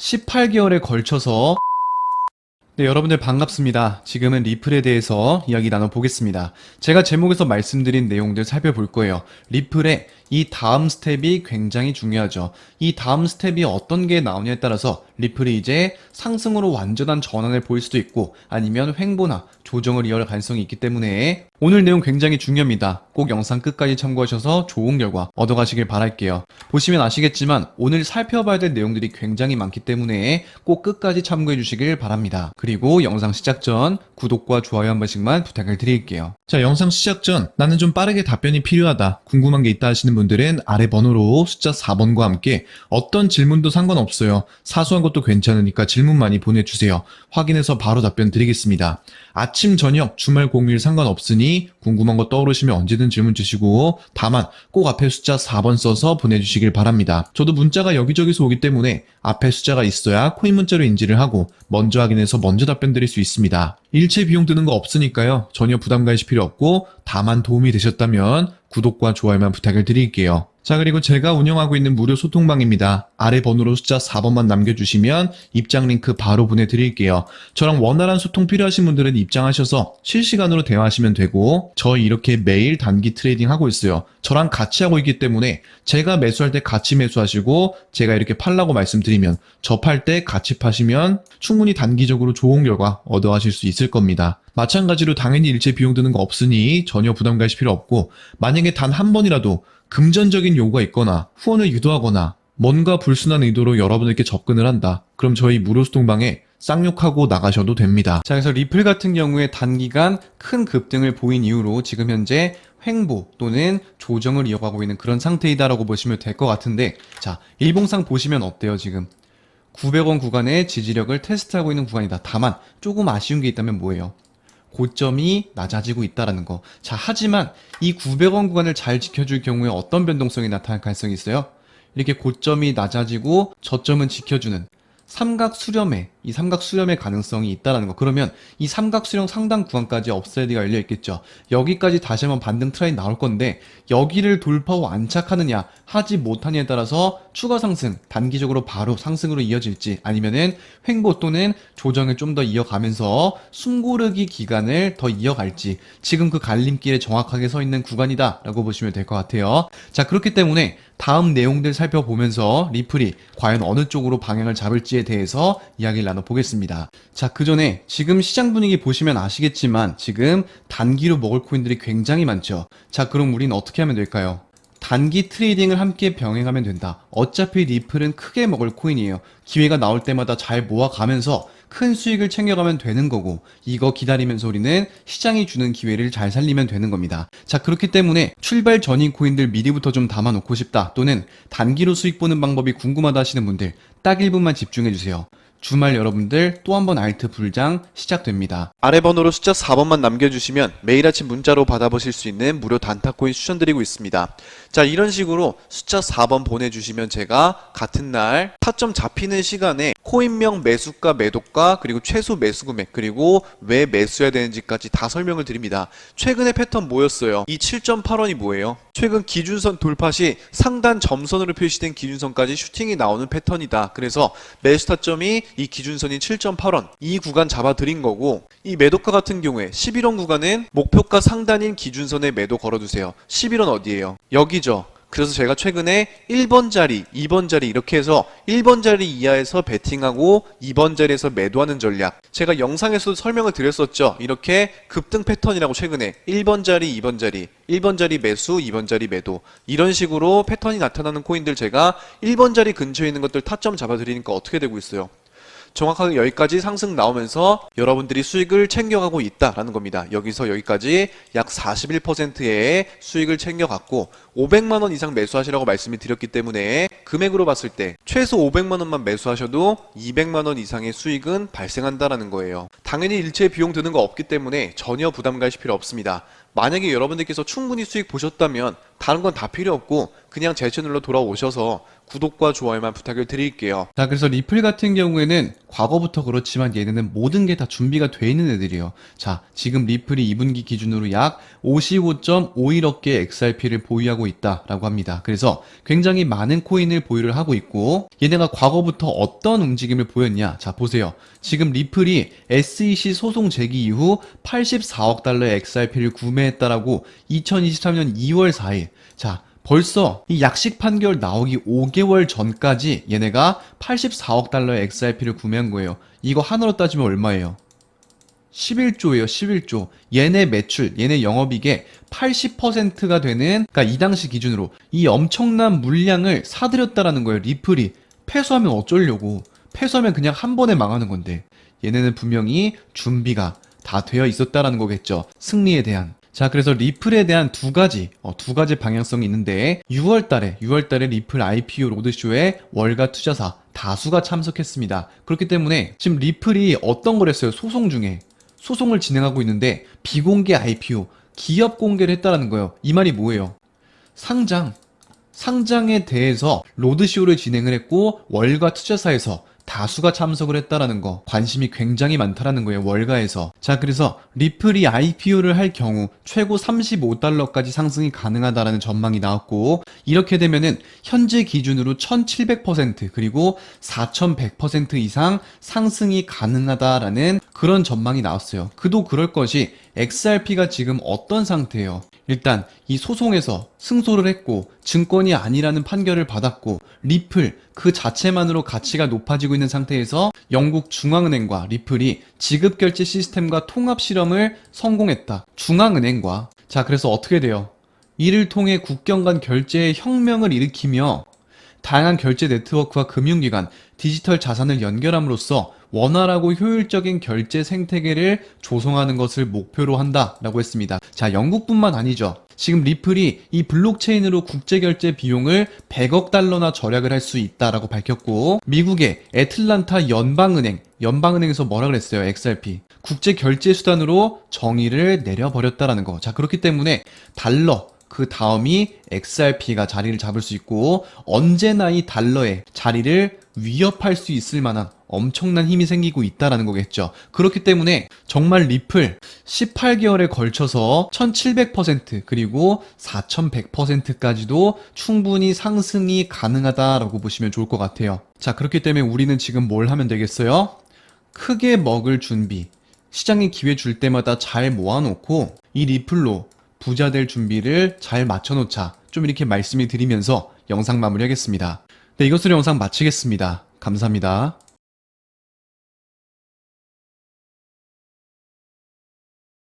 18개월에 걸쳐서 네, 여러분들 반갑습니다. 지금은 리플에 대해서 이야기 나눠보겠습니다. 제가 제목에서 말씀드린 내용들 살펴볼 거예요. 리플의 이 다음 스텝이 굉장히 중요하죠. 이 다음 스텝이 어떤 게 나오냐에 따라서 리플이 이제 상승으로 완전한 전환을 보일 수도 있고 아니면 횡보나 조정을 이어갈 가능성이 있기 때문에 오늘 내용 굉장히 중요합니다. 꼭 영상 끝까지 참고하셔서 좋은 결과 얻어가시길 바랄게요. 보시면 아시겠지만 오늘 살펴봐야 될 내용들이 굉장히 많기 때문에 꼭 끝까지 참고해 주시길 바랍니다. 그리고 영상 시작 전 구독과 좋아요 한 번씩만 부탁을 드릴게요. 자, 영상 시작 전 나는 좀 빠르게 답변이 필요하다. 궁금한 게 있다 하시는 분들은 아래 번호로 숫자 4번과 함께 어떤 질문도 상관없어요. 사소한 것도 괜찮으니까 질문 많이 보내주세요. 확인해서 바로 답변 드리겠습니다. 아침, 저녁, 주말, 공휴일 상관없으니 궁금한 거 떠오르시면 언제든 질문 주시고 다만 꼭 앞에 숫자 4번 써서 보내주시길 바랍니다. 저도 문자가 여기저기서 오기 때문에 앞에 숫자가 있어야 코인 문자로 인지를 하고 먼저 확인해서 먼저 답변 드릴 수 있습니다. 일체 비용 드는 거 없으니까요. 전혀 부담 가실 필요 없고 다만 도움이 되셨다면 구독과 좋아요만 부탁을 드릴게요. 자, 그리고 제가 운영하고 있는 무료 소통방입니다. 아래 번호로 숫자 4번만 남겨주시면 입장 링크 바로 보내드릴게요. 저랑 원활한 소통 필요하신 분들은 입장하셔서 실시간으로 대화하시면 되고, 저 이렇게 매일 단기 트레이딩 하고 있어요. 저랑 같이 하고 있기 때문에 제가 매수할 때 같이 매수하시고, 제가 이렇게 팔라고 말씀드리면, 저 팔 때 같이 파시면 충분히 단기적으로 좋은 결과 얻어가실 수 있을 겁니다. 마찬가지로 당연히 일체 비용 드는 거 없으니 전혀 부담 가실 필요 없고, 만약에 단 한 번이라도 금전적인 요구가 있거나 후원을 유도하거나 뭔가 불순한 의도로 여러분에게 접근을 한다. 그럼 저희 무료 소통방에 쌍욕하고 나가셔도 됩니다. 자, 그래서 리플 같은 경우에 단기간 큰 급등을 보인 이후로 지금 현재 횡보 또는 조정을 이어가고 있는 그런 상태이다라고 보시면 될 것 같은데, 자, 일봉상 보시면 어때요, 지금? 900원 구간의 지지력을 테스트하고 있는 구간이다. 다만, 조금 아쉬운 게 있다면 뭐예요? 고점이 낮아지고 있다라는 거. 자, 하지만 이 900원 구간을 잘 지켜줄 경우에 어떤 변동성이 나타날 가능성이 있어요? 이렇게 고점이 낮아지고 저점은 지켜주는 삼각 수렴의 이 삼각 수렴의 가능성이 있다라는 거. 그러면 이 삼각 수렴 상당 구간까지 업사이드가 열려 있겠죠. 여기까지 다시 한번 반등 트라인 나올 건데 여기를 돌파하고 안착하느냐 하지 못하느냐에 따라서 추가 상승 단기적으로 바로 상승으로 이어질지 아니면은 횡보 또는 조정을 좀 더 이어가면서 숨고르기 기간을 더 이어갈지 지금 그 갈림길에 정확하게 서 있는 구간이다라고 보시면 될 것 같아요. 자 그렇기 때문에 다음 내용들 살펴보면서 리플이 과연 어느 쪽으로 방향을 잡을지에 대해서 이야기를 나눠보겠습니다. 자, 그 전에 지금 시장 분위기 보시면 아시겠지만 지금 단기로 먹을 코인들이 굉장히 많죠. 자, 그럼 우리는 어떻게 하면 될까요? 단기 트레이딩을 함께 병행하면 된다. 어차피 리플은 크게 먹을 코인이에요. 기회가 나올 때마다 잘 모아가면서 큰 수익을 챙겨가면 되는 거고 이거 기다리면서 우리는 시장이 주는 기회를 잘 살리면 되는 겁니다. 자 그렇기 때문에 출발 전인 코인들 미리부터 좀 담아놓고 싶다 또는 단기로 수익 보는 방법이 궁금하다 하시는 분들 딱 1분만 집중해 주세요. 주말 여러분들 또 한 번 알트 불장 시작됩니다. 아래 번호로 숫자 4번만 남겨주시면 매일 아침 문자로 받아보실 수 있는 무료 단타코인 추천드리고 있습니다. 자, 이런 식으로 숫자 4번 보내주시면 제가 같은 날 타점 잡히는 시간에 코인명 매수가 매도가 그리고 최소 매수 금액 그리고 왜 매수해야 되는지까지 다 설명을 드립니다. 최근의 패턴 뭐였어요? 이 7.8원이 뭐예요? 최근 기준선 돌파 시 상단 점선으로 표시된 기준선까지 슈팅이 나오는 패턴이다. 그래서 매수 타점이 이 기준선인 7.8원 이 구간 잡아드린 거고 이 매도가 같은 경우에 11원 구간은 목표가 상단인 기준선에 매도 걸어두세요. 11원 어디예요? 여기죠. 그래서 제가 최근에 1번 자리, 2번 자리 이렇게 해서 1번 자리 이하에서 베팅하고 2번 자리에서 매도하는 전략. 제가 영상에서도 설명을 드렸었죠. 이렇게 급등 패턴이라고 최근에 1번 자리, 2번 자리, 1번 자리 매수, 2번 자리 매도. 이런 식으로 패턴이 나타나는 코인들 제가 1번 자리 근처에 있는 것들 타점 잡아드리니까 어떻게 되고 있어요? 정확하게 여기까지 상승 나오면서 여러분들이 수익을 챙겨가고 있다라는 겁니다. 여기서 여기까지 약 41%의 수익을 챙겨갔고 500만 원 이상 매수하시라고 말씀을 드렸기 때문에 금액으로 봤을 때 최소 500만 원만 매수하셔도 200만 원 이상의 수익은 발생한다라는 거예요. 당연히 일체 비용 드는 거 없기 때문에 전혀 부담 가실 필요 없습니다. 만약에 여러분들께서 충분히 수익 보셨다면 다른 건 다 필요 없고 그냥 제 채널로 돌아오셔서 구독과 좋아요만 부탁을 드릴게요. 자, 그래서 리플 같은 경우에는 과거부터 그렇지만 얘네는 모든 게 다 준비가 돼 있는 애들이에요. 자, 지금 리플이 2분기 기준으로 약 55.51억 개의 XRP를 보유하고 있다라고 합니다. 그래서 굉장히 많은 코인을 보유를 하고 있고 얘네가 과거부터 어떤 움직임을 보였냐? 자, 보세요. 지금 리플이 SEC 소송 제기 이후 84억 달러의 XRP를 구매했다라고 2023년 2월 4일. 자, 벌써 이 약식 판결 나오기 5개월 전까지 얘네가 84억 달러의 XRP를 구매한 거예요. 이거 하나로 따지면 얼마예요? 11조예요, 11조. 얘네 매출, 얘네 영업이익의 80%가 되는, 그러니까 이 당시 기준으로 이 엄청난 물량을 사들였다라는 거예요, 리플이. 패소하면 어쩌려고. 패소하면 그냥 한 번에 망하는 건데. 얘네는 분명히 준비가 다 되어 있었다라는 거겠죠. 승리에 대한. 자, 그래서 리플에 대한 두 가지, 어, 두 가지 방향성이 있는데, 6월 달에, 6월 달에 리플 IPO 로드쇼에 월가 투자사 다수가 참석했습니다. 그렇기 때문에 지금 리플이 어떤 걸 했어요? 소송 중에. 소송을 진행하고 있는데, 비공개 IPO, 기업 공개를 했다라는 거예요. 이 말이 뭐예요? 상장. 상장에 대해서 로드쇼를 진행을 했고, 월가 투자사에서 다수가 참석을 했다라는 거 관심이 굉장히 많다라는 거예요 월가에서. 자 그래서 리플이 IPO를 할 경우 최고 35달러까지 상승이 가능하다라는 전망이 나왔고 이렇게 되면은 현재 기준으로 1700% 그리고 4100% 이상 상승이 가능하다라는 그런 전망이 나왔어요. 그도 그럴 것이 XRP가 지금 어떤 상태예요 일단 이 소송에서 승소를 했고 증권이 아니라는 판결을 받았고 리플 그 자체만으로 가치가 높아지고 있는 상태에서 영국 중앙은행과 리플이 지급 결제 시스템과 통합 실험을 성공했다. 중앙은행과 자 그래서 어떻게 돼요? 이를 통해 국경 간 결제의 혁명을 일으키며 다양한 결제 네트워크와 금융기관, 디지털 자산을 연결함으로써 원활하고 효율적인 결제 생태계를 조성하는 것을 목표로 한다라고 했습니다. 자, 영국뿐만 아니죠. 지금 리플이 이 블록체인으로 국제 결제 비용을 100억 달러나 절약을 할 수 있다라고 밝혔고, 미국의 애틀란타 연방은행, 연방은행에서 뭐라 그랬어요, XRP. 국제 결제 수단으로 정의를 내려버렸다라는 거. 자, 그렇기 때문에 달러, 그 다음이 XRP가 자리를 잡을 수 있고 언제나 이 달러의 자리를 위협할 수 있을 만한 엄청난 힘이 생기고 있다라는 거겠죠. 그렇기 때문에 정말 리플 18개월에 걸쳐서 1700% 그리고 4100%까지도 충분히 상승이 가능하다라고 보시면 좋을 것 같아요. 자, 그렇기 때문에 우리는 지금 뭘 하면 되겠어요? 크게 먹을 준비. 시장에 기회 줄 때마다 잘 모아놓고 이 리플로 부자 될 준비를 잘 맞춰놓자. 좀 이렇게 말씀을 드리면서 영상 마무리하겠습니다. 네, 이것으로 영상 마치겠습니다. 감사합니다.